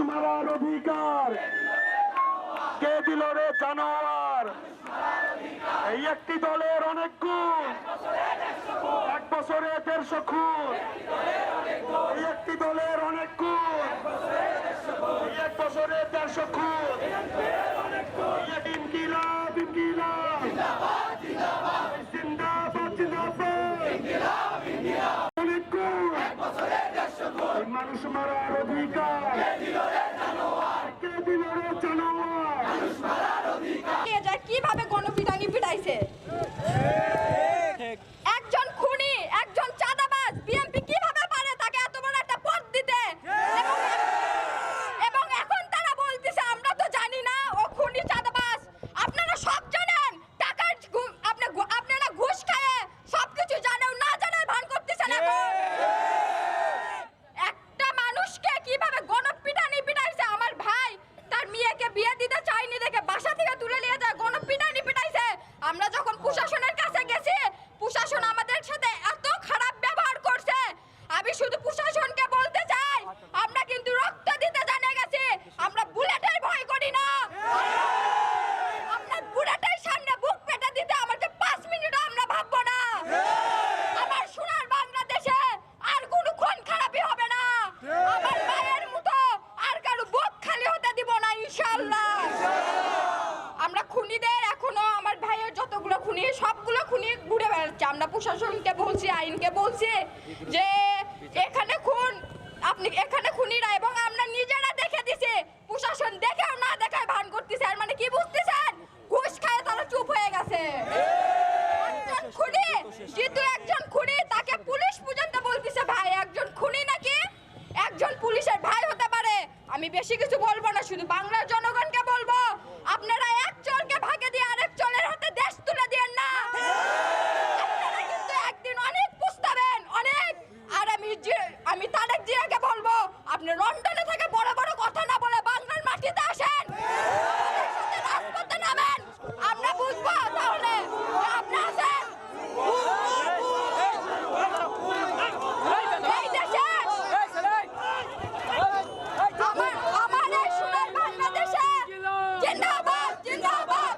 মারার অধিকার। কে দিল রে জানোয়ার? এই একটি দলের অনেক গুণ। এক বছরে দেড়শো খুন। এই একটি দলের অনেক গুণ। এক বছরে দেড়শো খুন। ইনকিলাব ইনকিলাব। জিন্দাবাদ জিন্দাবাদ। অনেক গুণ এই মানুষ মারার অধিকার কে দিল রে জানোয়ার নিয়ে যায় কীভাবে গণপিটানি পিটাইছে একজন খুনি একজন চাঁদাবাজ বিএনপি কীভাবে পারে তাকে এত বড় একটা পদ দিতে এবং- এবং এখন তারা বলতেছে আমরা তো জানি না ও খুনি চাঁদাবাজ আপনারা সব জানেন টাকার ঘু- আপনি ঘু- আপনারা ঘুষ খায় সবকিছু জানেও না জানার ভান করতেছেন এখন একটা মানুষকে কীভাবে গণপিটানি পিটাইছে আমার ভাই তার মেয়েকে বিয়ে দিতে চাইনি দেখে বাসা থেকে তুলে নিয়ে যায় গণপিটানি পিটাইছে আমরা যখন প্রশাসনের কাছে গেছি প্রশাসন আমাদের সাথে এত খারাপ ব্যবহার করছে আমি শুধু প্রশাসনকে বলতে চাই আমরা কিন্তু রক্ত দিতে জানে গেছি আমরা বুলেটের ভয় করি না আমরা বুলেটের সামনে বুক পেতে দিতে আমাদের পাঁচ মিনিট আমরা ভাববো না আমার সোনার বাংলাদেশে আর কোনো খুন খারাপই হবে না আমার মায়ের মতো আর কারও বুক খালি হতে দিব না ইনশাআল্লাহ আমরা খুনিদের এখনও আমার ভাইয়ের যতগুলো খুনি সবগুলো খুনিয়ে ঘুরে বেড়াচ্ছে। আমরা প্রশাসনকে বলছি, আইনকে বলছি যে এখানে খুন, আপনি এখানে খুনিরা এবং আমরা নিজেরা দেখে দিছি। প্রশাসন দেখেও না দেখায় ভান করতেছে। আর মানে কি বুঝতেছেন ঘুষ খায় তারা চুপ হয়ে গেছে একজন খুনি যেহেতু একজন খুনি তাকে পুলিশ পর্যন্ত বলতেছে ভাই একজন খুনি নাকি একজন পুলিশের ভাই হতে পারে আমি বেশি কিছু বলব না শুধু বাংলার জনগণকে বলব আপনারা এক চোরকে ভাগে দিয়ে আরেক চোরের হাতে দেশ তুলে দিয়েন না আপনারা কিন্তু একদিন অনেক পুস্তাবেন অনেক আর আমি যে- আমি তারেক জিয়াকে বলব আপনি লন্ডনে থেকে বড় বড় কথা না বলে বাংলার মাটিতে আসেন আমাদের সাথে রাজপথে নামেন আমরা বুঝব তাহলে যে আপনি আছেন এই দেশে আমার আমার এই সোনার বাংলাদেশে জিন্দাবাদ জিন্দাবাদ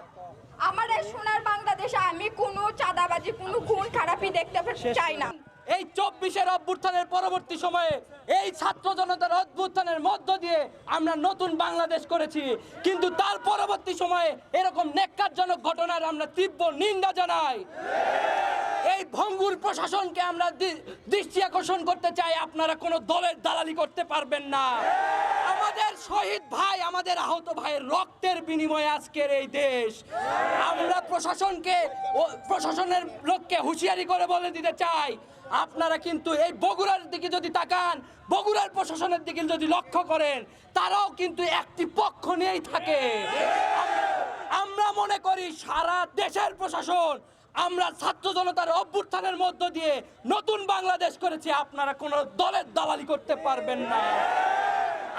আমার এই সোনার বাংলাদেশে আমি কোনো চাঁদাবাজি কোনো খুন খারাপি দেখতে চাই না এই চব্বিশের অভ্যুত্থানের পরবর্তী সময়ে এই ছাত্র জনতার অভ্যুত্থানের মধ্য দিয়ে আমরা নতুন বাংলাদেশ করেছি। কিন্তু তার পরবর্তী সময়ে এরকম নেককারজনক ঘটনার আমরা তীব্র নিন্দা জানাই। এই ভঙ্গুর প্রশাসনকে আমরা দৃষ্টি আকর্ষণ করতে চাই, আপনারা কোনো দলের দালালি করতে পারবেন না। আমাদের শহীদ ভাই, আমাদের আহত ভাইয়ের রক্তের বিনিময়ে আজকের এই দেশ। আমরা প্রশাসনকে প্রশাসনের লোককে হুঁশিয়ারি করে বলে দিতে চাই আপনারা কিন্তু এই বগুড়ার দিকে যদি তাকান, বগুড়ার প্রশাসনের দিকে যদি লক্ষ্য করেন, তারাও কিন্তু একটি পক্ষ নিয়েই থাকে। আমরা মনে করি সারা দেশের প্রশাসন, আমরা ছাত্র জনতার অভ্যুত্থানের মধ্য দিয়ে নতুন বাংলাদেশ করেছি, আপনারা কোনো দলের দালালি করতে পারবেন না।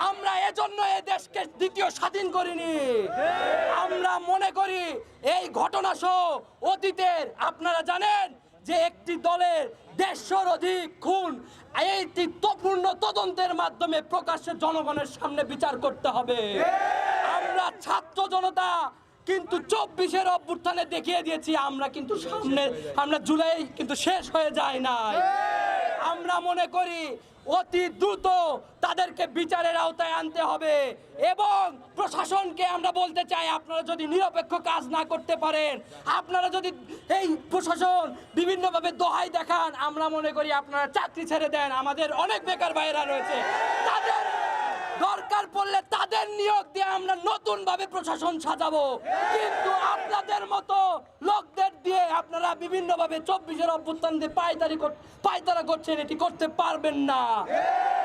আমরা এজন্য এই দেশকে দ্বিতীয় স্বাধীন করিনি। আমরা মনে করি এই ঘটনা সহ অতীতের, আপনারা জানেন যে একটি দলের দেড়শোর অধিক খুন এই তৃত্বপূর্ণ তদন্তের মাধ্যমে প্রকাশ্যে জনগণের সামনে বিচার করতে হবে। আমরা ছাত্র জনতা কিন্তু চব্বিশের অভ্যুত্থানে দেখিয়ে দিয়েছি, আমরা কিন্তু সামনে, আমরা জুলাই কিন্তু শেষ হয়ে যায় নাই। আমরা মনে করি অতি দ্রুত তাদেরকে বিচারের আওতায় আনতে হবে এবং প্রশাসনকে আমরা বলতে চাই, আপনারা যদি নিরপেক্ষ কাজ না করতে পারেন, আপনারা যদি এই প্রশাসন বিভিন্নভাবে দোহাই দেখান। আমরা মনে করি আপনারা চাকরি ছেড়ে দেন। আমাদের অনেক বেকার ভাইয়েরা রয়েছে। তাদের দরকার পড়লে তাদের নিয়োগ দিয়ে আমরা নতুন ভাবে প্রশাসন সাজাবো। কিন্তু আপনাদের মতো লোকদের দিয়ে আপনারা বিভিন্ন ভাবে চব্বিশের অভ্যুত্থান দিয়ে পায়তারি পায়তারা করছেন, এটি করতে পারবেন না।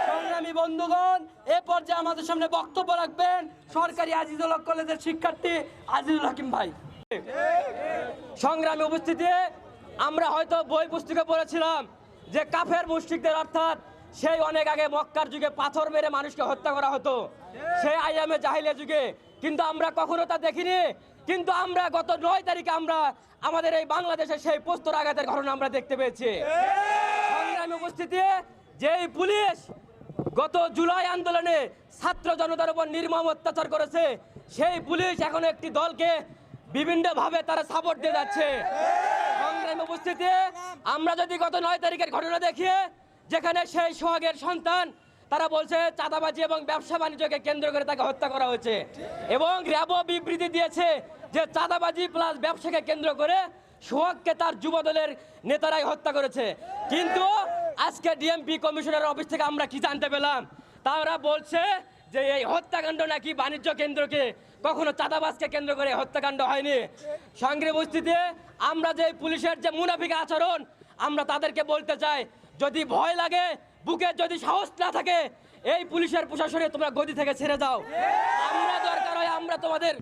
সংগ্রামী বন্ধুগণ, এ পর্যায়ে আমাদের সামনে বক্তব্য রাখবেন সরকারি আজিজুল হক কলেজের শিক্ষার্থী আজিজুল হাকিম ভাই। সংগ্রামী উপস্থিতি আমরা হয়তো বই পুস্তকে পড়েছিলাম যে কাফের মুশরিকদের অর্থাৎ সেই অনেক আগে মক্কার যুগে পাথর মেরে মানুষকে হত্যা করা হতো। সেই আইয়ামে জাহিলিয়া যুগে। কিন্তু আমরা কখনো তা দেখিনি। কিন্তু আমরা গত নয় তারিখে আমরা আমাদের এই বাংলাদেশে সেই পোস্তর আঘাতের ঘটনা আমরা দেখতে পেয়েছি। উপস্থিতি যেই পুলিশ গত জুলাই আন্দোলনে ছাত্র জনতার উপর নির্মম অত্যাচার করেছে, সেই পুলিশ এখন একটি দলকে বিভিন্নভাবে তারা সাপোর্ট দিয়ে যাচ্ছে। সংগ্রামে উপস্থিতি। আমরা যদি গত নয় তারিখের ঘটনা দেখি, যেখানে সেই সোহাগের সন্তান, তারা বলছে চাঁদাবাজি এবং ব্যবসা বাণিজ্যকে কেন্দ্র করে তাকে হত্যা করা হয়েছে। এবং র্যাবও বিবৃতি দিয়েছে যে চাঁদাবাজি প্লাস ব্যবসাকে কেন্দ্র করে সোহাগকে তার যুবদলের নেতারাই হত্যা করেছে। কিন্তু আজকে ডিএমপি কমিশনার অফিস থেকে আমরা কি জানতে পেলাম? তারা বলছে যে এই হত্যাকাণ্ড নাকি বাণিজ্য কেন্দ্রকে কখনো চাঁদাবাজকে কেন্দ্র করে হত্যাকাণ্ড হয়নি। সংগ্রাম উপস্থিতি আমরা যে পুলিশের যে মুনাফিক আচরণ, আমরা তাদেরকে বলতে চাই, যদি ভয় লাগে, বুকে যদি সাহস না থাকে, এই পুলিশের প্রশাসনে তোমরা গদি থেকে ছেড়ে যাও আমরা দরকার হয় আমরা তোমাদের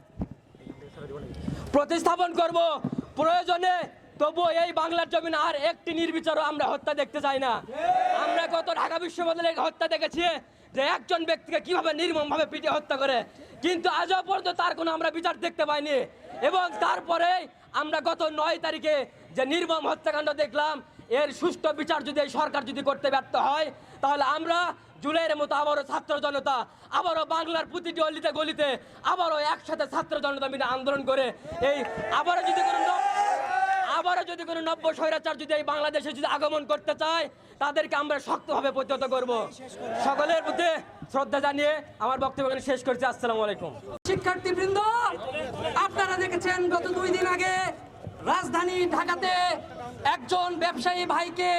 প্রতিস্থাপন করব। প্রয়োজনে তবুও এই বাংলার জমিন আর একটি নির্বিচারও আমরা হত্যা দেখতে চাই না। আমরা গত ঢাকা বিশ্ববিদ্যালয়ে হত্যা দেখেছি যে একজন ব্যক্তিকে কীভাবে নির্মমভাবে পিটে হত্যা করে। কিন্তু আজও পর্যন্ত তার কোনো আমরা বিচার দেখতে পাইনি। এবং তারপরে আমরা গত নয় তারিখে যে নির্মম হত্যাকাণ্ড দেখলাম, এর সুষ্ঠু বিচার যদি এই সরকার যদি করতে ব্যর্থ হয়, তাহলে আমরা জুলাইয়ের মতো আবারও ছাত্র জনতা, আবারও বাংলার প্রতিটি অলিতে গলিতে, আবারও একসাথে ছাত্র জনতা মিলে আন্দোলন করে এই, আবারও যদি কোনো আবারও যদি কোনো নব্য স্বৈরাচার যদি এই বাংলাদেশে যদি আগমন করতে চায়, তাদেরকে আমরা শক্তভাবে প্রতিহত করব। সকলের প্রতি শ্রদ্ধা জানিয়ে আমার বক্তব্য শেষ করছি। আসসালামু আলাইকুম। শিক্ষার্থীবৃন্দ, আপনারা দেখেছেন গত দুই দিন আগে রাজধানী ঢাকাতে একজন ব্যবসায়ী ভাইকে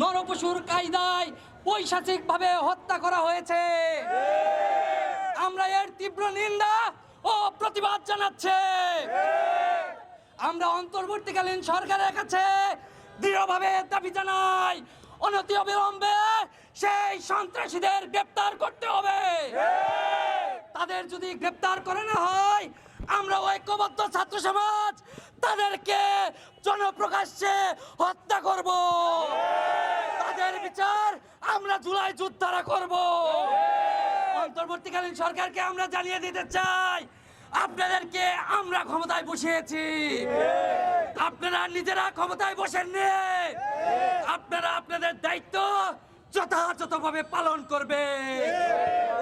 নরপশুর কায়দায় পৈশাচিকভাবে হত্যা করা হয়েছে। আমরা এর তীব্র নিন্দা ও প্রতিবাদ জানাচ্ছে। আমরা অন্তর্বর্তীকালীন সরকারের কাছে দৃঢ়ভাবে দাবি জানাই, অনতি অবিলম্বে সেই সন্ত্রাসীদের গ্রেপ্তার করতে হবে। তাদের যদি গ্রেপ্তার করে না হয়, আমরা ঐক্যবদ্ধ ছাত্র সমাজ, তাদেরকে জনপ্রকাশ্যে হত্যা করব। তাদের বিচার আমরা জুলাই যুদ্ধারা করব। অন্তর্বর্তীকালীন সরকারকে আমরা জানিয়ে দিতে চাই আপনাদেরকে আমরা ক্ষমতায় বসিয়েছি। আপনারা নিজেরা ক্ষমতায় বসেননি আপনারা আপনাদের দায়িত্ব যথাযথভাবে পালন করবে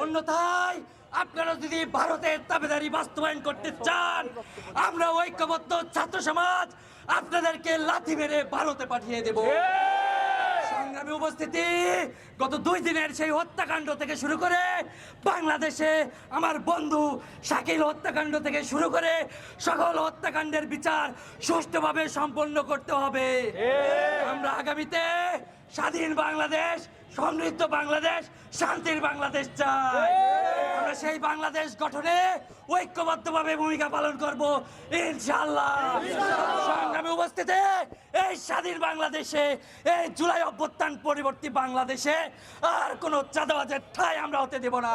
অন্যথায় আপনারা যদি ভারতের দাবিদারি বাস্তবায়ন করতে চান, আমরা ঐক্যবদ্ধ ছাত্র সমাজ আপনাদেরকে লাথি মেরে ভারতে পাঠিয়ে দেব। সংগ্রামী উপস্থিতি, গত দুই দিনের সেই হত্যাকাণ্ড থেকে শুরু করে বাংলাদেশে আমার বন্ধু শাকিল হত্যাকাণ্ড থেকে শুরু করে সকল হত্যাকাণ্ডের বিচার সুষ্ঠুভাবে সম্পন্ন করতে হবে। আমরা আগামীতে স্বাধীন বাংলাদেশ সমৃদ্ধ বাংলাদেশ শান্তির বাংলাদেশ চাই। সেই বাংলাদেশ গঠনে ঐক্যবদ্ধভাবে ভূমিকা পালন করব সংগ্রামে উপস্থিতি এই স্বাধীন বাংলাদেশে, এই জুলাই অভ্যুত্থান পরিবর্তী বাংলাদেশে আর কোনো চাঁদাবাজের ঠাই আমরা হতে দেব না।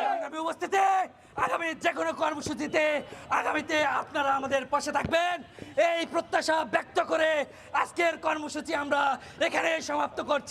সংগ্রামী উপস্থিতি আগামী যে কোনো কর্মসূচিতে, আগামীতে আপনারা আমাদের পাশে থাকবেন। এই প্রত্যাশা ব্যক্ত করে আজকের কর্মসূচি আমরা এখানে সমাপ্ত করছি।